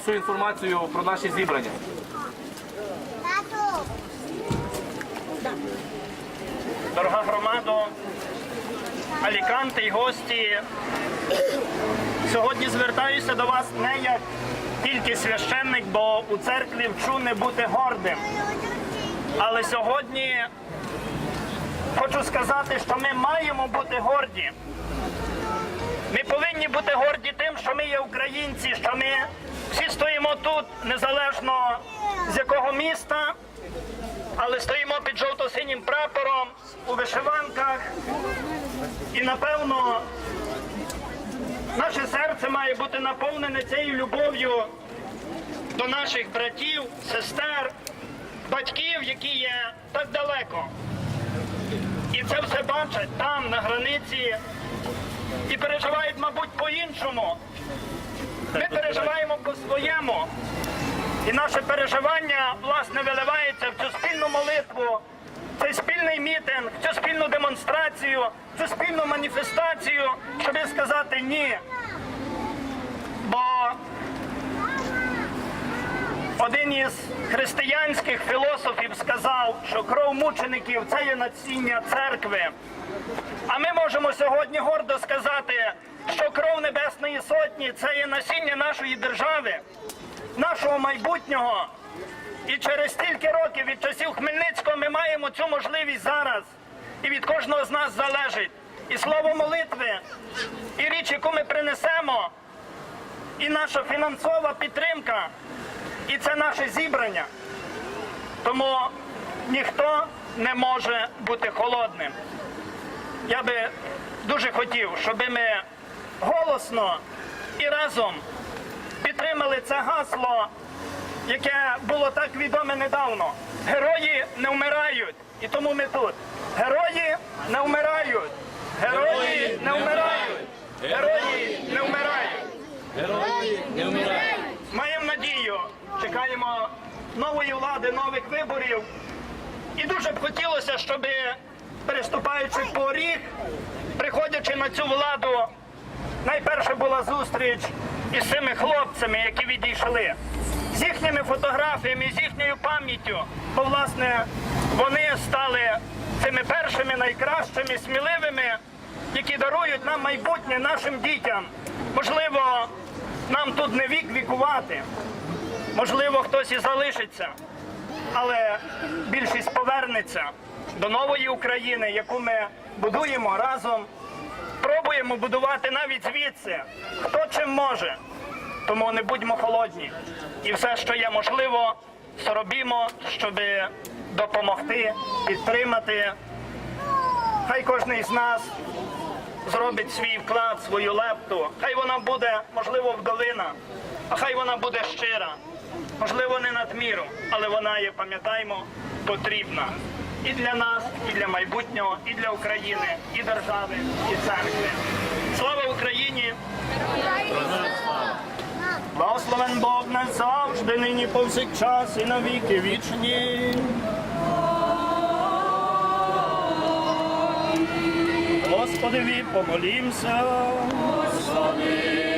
всю інформацію про наші зібрання. Тату. Дорога громадо, аліканти й гості. Сьогодні звертаюся до вас не як тільки священник, бо у церкві вчу не бути гордим. Але сьогодні хочу сказати, що ми маємо бути горді. Ми повинні бути горді тим, що ми є українці, що ми всі стоїмо тут, незалежно з якого міста, але стоїмо під жовто-синім прапором у вишиванках. І напевно наше серце має бути наповнене цією любов'ю до наших братів, сестер, батьків, які є так далеко. І це все бачать там, на границі, і переживають, мабуть, по-іншому. По-своєму. І наше переживання, власне, виливається в цю спільну молитву, в цей спільний мітинг, в цю спільну демонстрацію, в цю спільну маніфестацію, щоб сказати ні. Бо один із християнських філософів сказав, що кров мучеників це є насіння церкви. А ми можемо сьогодні гордо сказати, що кров Небесної Сотні це є насіння нашої держави, нашого майбутнього. І через стільки років від часів Хмельницького ми маємо цю можливість зараз. І від кожного з нас залежить і слово молитви, і річ, яку ми принесемо, і наша фінансова підтримка, і це наше зібрання. Тому ніхто не може бути холодним. Я би дуже хотів, щоб ми голосно і разом підтримали це гасло, яке було так відоме недавно. Герої не вмирають, і тому ми тут. Герої не вмирають. Герої не вмирають. Герої не вмирають. Герої не вмирають. Маємо надію, чекаємо нової влади, нових виборів. І дуже б хотілося, щоб переступаючи поріг, приходячи на цю владу, найперше була зустріч із цими хлопцями, які відійшли, з їхніми фотографіями, з їхньою пам'яттю. Бо, власне, вони стали цими першими найкращими, сміливими, які дарують нам майбутнє нашим дітям. Можливо, нам тут не вік вікувати, можливо, хтось і залишиться але більшість повернеться до нової України, яку ми будуємо разом. Пробуємо будувати навіть звідси, хто чим може. Тому не будьмо холодні. І все, що є можливо, зробімо, щоб допомогти, підтримати. Хай кожен із нас зробить свій вклад, свою лепту. Хай вона буде, можливо, вдовина, а хай вона буде щира. Можливо, не надміру, але вона є, пам'ятаємо, потрібна і для нас, і для майбутнього, і для України, і держави, і церкви. Слава Україні! Благословен Бог назавжди, нині повсякчас і на віки вічні. Господи, помолімся. Господи,